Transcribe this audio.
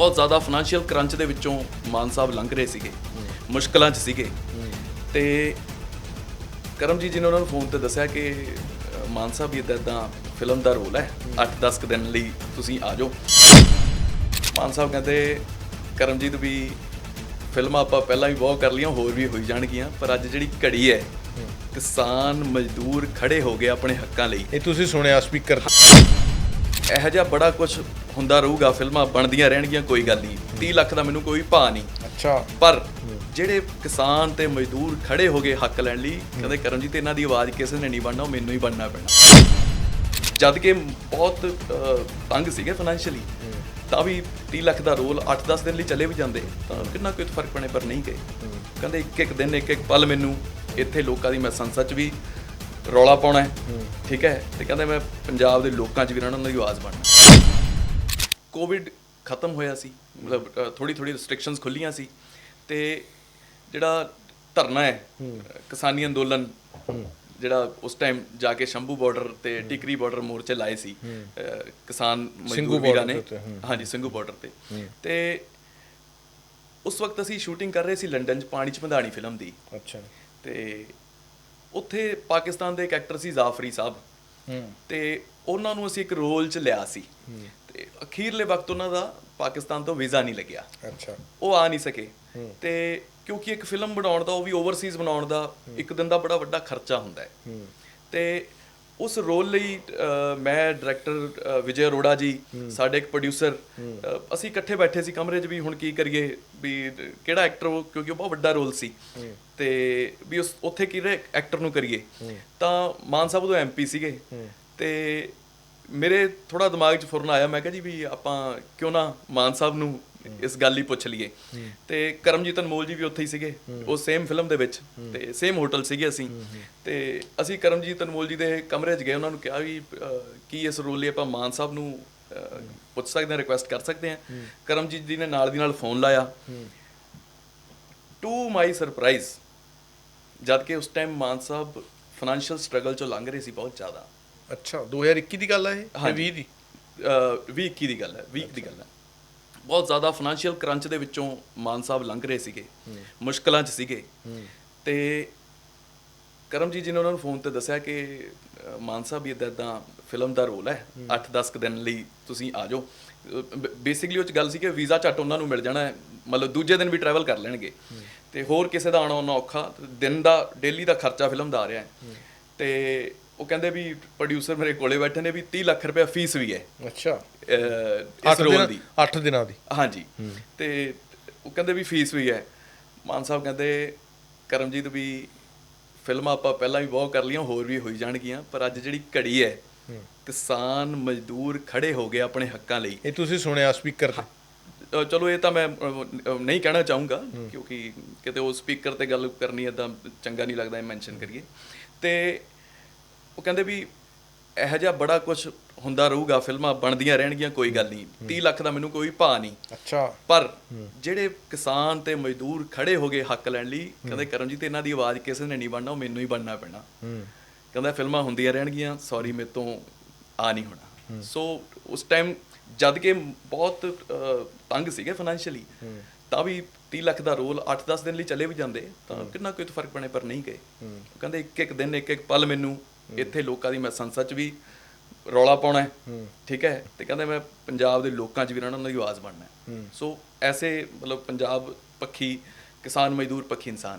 ਬਹੁਤ ਜ਼ਿਆਦਾ financial crunch ਦੇ ਵਿੱਚੋਂ ਮਾਨ ਸਾਹਿਬ ਲੰਘ ਰਹੇ ਸੀਗੇ। ਮੁਸ਼ਕਲਾਂ 'ਚ ਸੀਗੇ। ਤੇ ਕਰਮਜੀਤ ਜੀ ਨੇ ਉਹਨਾਂ ਨੂੰ ਫੋਨ ਤੇ ਦੱਸਿਆ ਕਿ ਮਾਨ ਸਾਹਿਬ ਇਦਾਂ ਇਦਾਂ ਫਿਲਮ ਦਾ ਰੋਲ ਹੈ। 8-10 ਦਿਨ ਲਈ ਤੁਸੀਂ ਆ ਜਾਓ। ਮਾਨ ਸਾਹਿਬ ਕਹਿੰਦੇ, ਕਰਮਜੀਤ ਵੀ ਫਿਲਮਾਂ ਆਪਾਂ ਪਹਿਲਾਂ ਵੀ ਬਹੁਤ ਕਰ ਲਈਆਂ, ਹੋਰ ਵੀ ਹੋਈ ਜਾਣਗੀਆਂ, ਪਰ ਅੱਜ ਜਿਹੜੀ ਘੜੀ ਹੈ, ਕਿਸਾਨ ਮਜ਼ਦੂਰ ਖੜੇ ਹੋ ਗਏ ਆਪਣੇ ਹੱਕਾਂ ਲਈ। ਇਹ ਤੁਸੀਂ ਸੁਣਿਆ, ਸਪੀਕਰ ਇਹੋ ਜਿਹਾ ਬੜਾ ਕੁਝ ਹੁੰਦਾ ਰਹੂਗਾ ਫਿਲਮਾਂ ਬਣਦੀਆਂ ਰਹਿਣਗੀਆਂ ਕੋਈ ਗੱਲ ਨਹੀਂ। 30 ਲੱਖ ਦਾ ਮੈਨੂੰ ਕੋਈ ਭਾ ਨਹੀਂ। ਅੱਛਾ। ਪਰ ਜਿਹੜੇ ਕਿਸਾਨ ਤੇ ਮਜ਼ਦੂਰ ਖੜੇ ਹੋ ਗਏ ਹੱਕ ਲੈਣ ਲਈ ਕਹਿੰਦੇ ਕਰਮਜੀਤ ਇਹਨਾਂ ਦੀ ਆਵਾਜ਼ ਕਿਸੇ ਨੇ ਨਹੀਂ ਬਣਨਾ ਉਹ ਮੈਨੂੰ ਹੀ ਬਣਨਾ ਪੈਣਾ। ਜਦ ਕਿ ਬਹੁਤ ਅਹ, ਤੰਗ ਸੀਗੇ ਫਾਈਨੈਂਸ਼ੀਅਲੀ ਤਾਂ ਵੀ 30 ਲੱਖ ਦਾ ਰੋਲ 8-10 ਦਿਨ ਲਈ ਚੱਲੇ ਵੀ ਜਾਂਦੇ। ਤਾਂ ਕਿੰਨਾ ਕੋਈ ਫ਼ਰਕ ਪਣੇ ਪਰ ਨਹੀਂ ਗਏ। ਕਹਿੰਦੇ ਇੱਕ ਇੱਕ ਦਿਨ ਇੱਕ ਇੱਕ ਪਲ ਮੈਨੂੰ ਇੱਥੇ ਲੋਕਾਂ ਦੀ ਮੈਂ ਸੰਸਦ 'ਚ ਵੀ ਰੌਲਾ ਪਾਉਣਾ ਹੈ। ਠੀਕ ਹੈ? ਤੇ ਕਹਿੰਦੇ ਮੈਂ ਪੰਜਾਬ ਦੇ ਲੋਕਾਂ 'ਚ ਵੀ ਰਹਿਣਾ ਉਹਨਾਂ ਦੀ ਆਵਾਜ਼ ਬਣਨਾ। ਕੋਵਿਡ ਖਤਮ ਹੋਇਆ ਸੀ। ਮਤਲਬ ਥੋੜੀ ਥੋੜੀ ਰੈਸਟ੍ਰਿਕਸ਼ਨਸ ਖੁੱਲੀਆਂ ਸੀ। ਤੇ ਜਿਹੜਾ ਧਰਨਾ ਹੈ ਕਿਸਾਨੀ ਅੰਦੋਲਨ ਜਿਹੜਾ ਉਸ ਟਾਈਮ ਜਾ ਕੇ ਸ਼ੰਭੂ ਬਾਰਡਰ ਤੇ ਟਿਕਰੀ ਬਾਰਡਰ ਮੋਰਚੇ ਲਾਏ ਸੀ ਕਿਸਾਨ ਮਜ਼ਦੂਰ ਵੀਰਾਂ ਨੇ। ਹਾਂਜੀ ਸਿੰਘੂ ਬਾਰਡਰ ਤੇ। ਤੇ ਉਸ ਵਕਤ ਅਸੀਂ ਸ਼ੂਟਿੰਗ ਕਰ ਰਹੇ ਸੀ ਲੰਡਨ 'ਚ ਪਾਣੀ 'ਚ ਮਧਾਣੀ ਫਿਲਮ ਦੀ। ਅੱਛਾ। ਤੇ ਉੱਥੇ ਪਾਕਿਸਤਾਨ ਦੇ ਇੱਕ ਐਕਟਰ ਸੀ ਜ਼ਾਫਰੀ ਸਾਹਿਬ। ਹੂੰ। ਤੇ ਉਹਨਾਂ ਨੂੰ ਅਸੀਂ ਇੱਕ ਰੋਲ 'ਚ ਲਿਆ ਸੀ। ਤੇ ਅਖੀਰਲੇ ਵਕਤ ਉਹਨਾਂ ਦਾ ਪਾਕਿਸਤਾਨ ਤੋਂ ਵੀਜ਼ਾ ਨਹੀਂ ਲੱਗਿਆ। ਅੱਛਾ। ਉਹ ਆ ਨਹੀਂ ਸਕੇ। ਤੇ ਕਿਉਂਕਿ ਇੱਕ ਫਿਲਮ ਬਣਾਉਣ ਦਾ ਉਹ ਵੀ ਓਵਰਸੀਜ਼ ਬਣਾਉਣ ਦਾ ਇੱਕ ਦਿਨ ਦਾ ਬੜਾ ਵੱਡਾ ਖਰਚਾ ਹੁੰਦਾ ਹੈ। ਤੇ ਉਸ ਰੋਲ ਲਈ ਮੈਂ ਡਾਇਰੈਕਟਰ ਵਿਜੇ ਅਰੋੜਾ ਜੀ ਸਾਡੇ ਇੱਕ ਪ੍ਰੋਡਿਊਸਰ ਅਸੀਂ ਇਕੱਠੇ ਬੈਠੇ ਸੀ ਕਮਰੇ 'ਚ ਵੀ ਹੁਣ ਕੀ ਕਰੀਏ ਵੀ ਕਿਹੜਾ ਐਕਟਰ ਉਹ ਕਿਉਂਕਿ ਉਹ ਬਹੁਤ ਵੱਡਾ ਰੋਲ ਸੀ। ਤੇ ਵੀ ਉਸ ਉੱਥੇ ਕਿਹੜੇ ਐਕਟਰ ਨੂੰ ਕਰੀਏ। ਤਾਂ ਮਾਨ ਸਾਹਿਬ ਉਦੋਂ ਐਮਪੀ ਸੀਗੇ। ਤੇ ਮੇਰੇ ਥੋੜਾ ਦਿਮਾਗ 'ਚ ਫੁਰਨ ਆਇਆ ਮੈਂ ਕਿਹਾ ਜੀ ਵੀ ਆਪਾਂ ਕਿਉਂ ਨਾ ਮਾਨ ਸਾਹਿਬ ਨੂੰ ਇਸ ਗੱਲ ਹੀ ਪੁੱਛ ਲਈਏ। ਤੇ ਕਰਮਜੀਤ ਅਨਮੋਲ ਜੀ ਵੀ ਉੱਥੇ ਹੀ ਸੀਗੇ। ਉਹ ਸੇਮ ਫਿਲਮ ਦੇ ਵਿੱਚ। ਤੇ ਸੇਮ ਹੋਟਲ ਸੀਗੇ ਅਸੀਂ। ਤੇ ਅਸੀਂ ਕਰਮਜੀਤ ਅਨਮੋਲ ਜੀ ਦੇ ਕਮਰੇ 'ਚ ਗਏ। ਉਹਨਾਂ ਨੂੰ ਕਿਹਾ ਵੀ ਕੀ ਇਸ ਰੋਲ ਲਈ ਆਪਾਂ ਮਾਨ ਸਾਹਿਬ ਨੂੰ ਪੁੱਛ ਸਕਦੇ ਹਾਂ ਰਿਕੁਐਸਟ ਕਰ ਸਕਦੇ ਹਾਂ। ਕਰਮਜੀਤ ਜੀ ਨੇ ਨਾਲ ਦੀ ਨਾਲ ਫੋਨ ਲਾਇਆ। ਟੂ ਮਾਈ ਸਰਪ੍ਰਾਈਜ਼ ਜਦ ਕਿ ਉਸ time Mann Sahib financial struggle ਚੋਂ ਲੰਘ ਰਹੇ ਸੀ ਬਹੁਤ ਜ਼ਿਆਦਾ। ਅੱਛਾ 2021 ਦੀ ਗੱਲ ਹੈ ਇਹ? ਜਾਂ 20 ਦੀ? ਅਹ ਵੀਹ ਇੱਕੀ ਦੀ ਗੱਲ ਹੈ। ਵੀਕ ਦੀ ਗੱਲ ਹੈ। ਬਹੁਤ ਜ਼ਿਆਦਾ ਫਾਈਨੈਂਸ਼ੀਅਲ ਕਰੰਚ ਦੇ ਵਿੱਚੋਂ ਮਾਨ ਸਾਹਿਬ ਲੰਘ ਰਹੇ ਸੀਗੇ ਮੁਸ਼ਕਲਾਂ 'ਚ ਸੀਗੇ। ਤੇ ਕਰਮਜੀਤ ਜੀ ਨੇ ਉਹਨਾਂ ਨੂੰ ਫੋਨ ਤੇ ਦੱਸਿਆ ਕਿ ਮਾਨ ਸਾਹਿਬ ਇਦਾਂ ਇਦਾਂ ਫਿਲਮ ਦਾ ਰੋਲ ਹੈ 8-10 ਦਿਨ ਲਈ ਤੁਸੀਂ ਆ ਜਾਓ। ਬੇਸਿਕਲੀ ਉਹ ਚ ਗੱਲ ਸੀ ਕਿ ਵੀਜ਼ਾ ਝੱਟ ਉਹਨਾਂ ਨੂੰ ਮਿਲ ਜਾਣਾ ਹੈ ਮਤਲਬ ਦੂਜੇ ਦਿਨ ਵੀ ਟਰੈਵਲ ਕਰ ਲੈਣਗੇ। ਤੇ ਹੋਰ ਕਿਸੇ ਦਾ ਆਉਣਾ ਉਹਨਾਂ ਔਖਾ ਦਿਨ ਦਾ ਡੇਲੀ ਦਾ ਖਰਚਾ ਫਿਲਮ ਦਾ ਆ ਰਿਹਾ ਹੈ। ਤੇ ਉਹ ਕਹਿੰਦੇ ਵੀ ਪ੍ਰੋਡਿਊਸਰ ਮੇਰੇ ਕੋਲੇ ਬੈਠੇ ਨੇ ਵੀ 30 ਲੱਖ ਰੁਪਏ ਫੀਸ ਵੀ ਹੈ। ਅੱਛਾ। ਇਸ 8 ਰੋਲ ਦੀ। 8 ਦਿਨਾਂ ਦੀ। ਹਾਂਜੀ। ਤੇ ਉਹ ਕਹਿੰਦੇ ਵੀ ਫੀਸ ਵੀ ਹੈ। ਮਾਨ ਸਾਹਿਬ ਕਹਿੰਦੇ ਕਰਮਜੀਤ ਵੀ ਫਿਲਮਾਂ ਆਪਾਂ ਪਹਿਲਾਂ ਵੀ ਬਹੁਤ ਕਰ ਲਈਆਂ ਹੋਰ ਵੀ ਹੋਈ ਜਾਣਗੀਆਂ ਪਰ ਅੱਜ ਜਿਹੜੀ ਘੜੀ ਹੈ ਕਿਸਾਨ ਮਜ਼ਦੂਰ ਖੜੇ ਹੋ ਗਏ ਆਪਣੇ ਹੱਕਾਂ ਲਈ। ਇਹ ਤੁਸੀਂ ਸੁਣਿਆ ਸਪੀਕਰ ਤੇ? ਚਲੋ ਇਹ ਤਾਂ ਮੈਂ ਨਹੀਂ ਕਹਿਣਾ ਚਾਹੂੰਗਾ ਕਿਉਂਕਿ ਕਿਤੇ ਉਹ ਸਪੀਕਰ ਤੇ ਗੱਲ ਕਰਨੀ ਤਾਂ ਚੰਗਾ ਨਹੀਂ ਲੱਗਦਾ ਇਹ ਮੈਂਸ਼ਨ ਕਰੀਏ। ਤੇ ਉਹ ਕਹਿੰਦੇ ਵੀ ਇਹੋ ਜਿਹਾ ਬੜਾ ਕੁਝ ਹੁੰਦਾ ਰਹੂਗਾ ਫਿਲਮਾਂ ਬਣਦੀਆਂ ਰਹਿਣਗੀਆਂ ਕੋਈ ਗੱਲ ਨਹੀਂ। 30 ਲੱਖ ਦਾ ਮੈਨੂੰ ਕੋਈ ਭਾ ਨਹੀਂ। ਅੱਛਾ। ਪਰ ਜਿਹੜੇ ਕਿਸਾਨ ਤੇ ਮਜ਼ਦੂਰ ਖੜੇ ਹੋ ਗਏ ਹੱਕ ਲੈਣ ਲਈ ਕਹਿੰਦੇ ਕਰਮਜੀਤ ਇਹਨਾਂ ਦੀ ਆਵਾਜ਼ ਕਿਸੇ ਨੇ ਨਹੀਂ ਬਣਨਾ ਉਹ ਮੈਨੂੰ ਹੀ ਬਣਨਾ ਪੈਣਾ। ਕਹਿੰਦਾ ਫਿਲਮਾਂ ਹੁੰਦੀਆਂ ਰਹਿਣਗੀਆਂ ਸੌਰੀ ਮੇਰੇ ਤੋਂ ਆ ਨਹੀਂ ਹੋਣਾ। ਸੋ ਉਸ ਟਾਈਮ ਜਦ ਕਿ ਬਹੁਤ ਤੰਗ ਸੀਗੇ ਫਾਈਨੈਂਸ਼ੀਅਲੀ ਤਾਂ ਵੀ 30 ਲੱਖ ਦਾ ਰੋਲ 8-10 ਦਿਨ ਲਈ ਚੱਲੇ ਵੀ ਜਾਂਦੇ ਤਾਂ ਕਿੰਨਾ ਕੋਈ ਫ਼ਰਕ ਪਣੇ ਪਰ ਨਹੀਂ ਗਏ। ਕਹਿੰਦੇ ਇੱਕ ਇੱਕ ਦਿਨ ਇੱਕ ਇੱਕ ਪਲ ਮੈਨੂੰ ਇੱਥੇ ਲੋਕਾਂ ਦੀ ਮੈਂ ਸੰਸਦ 'ਚ ਵੀ ਰੌਲਾ ਪਾਉਣਾ ਹੈ ਠੀਕ ਹੈ? ਤੇ ਕਹਿੰਦੇ ਮੈਂ ਪੰਜਾਬ ਦੇ ਲੋਕਾਂ 'ਚ ਵੀ ਰਹਿਣਾ ਉਹਨਾਂ ਦੀ ਆਵਾਜ਼ ਬਣਨਾ ਹੈ। ਸੋ ਐਸੇ ਮਤਲਬ ਪੰਜਾਬ ਪੱਖੀ ਕਿਸਾਨ ਮਜ਼ਦੂਰ ਪੱਖੀ ਇਨਸਾਨ ਨੇ।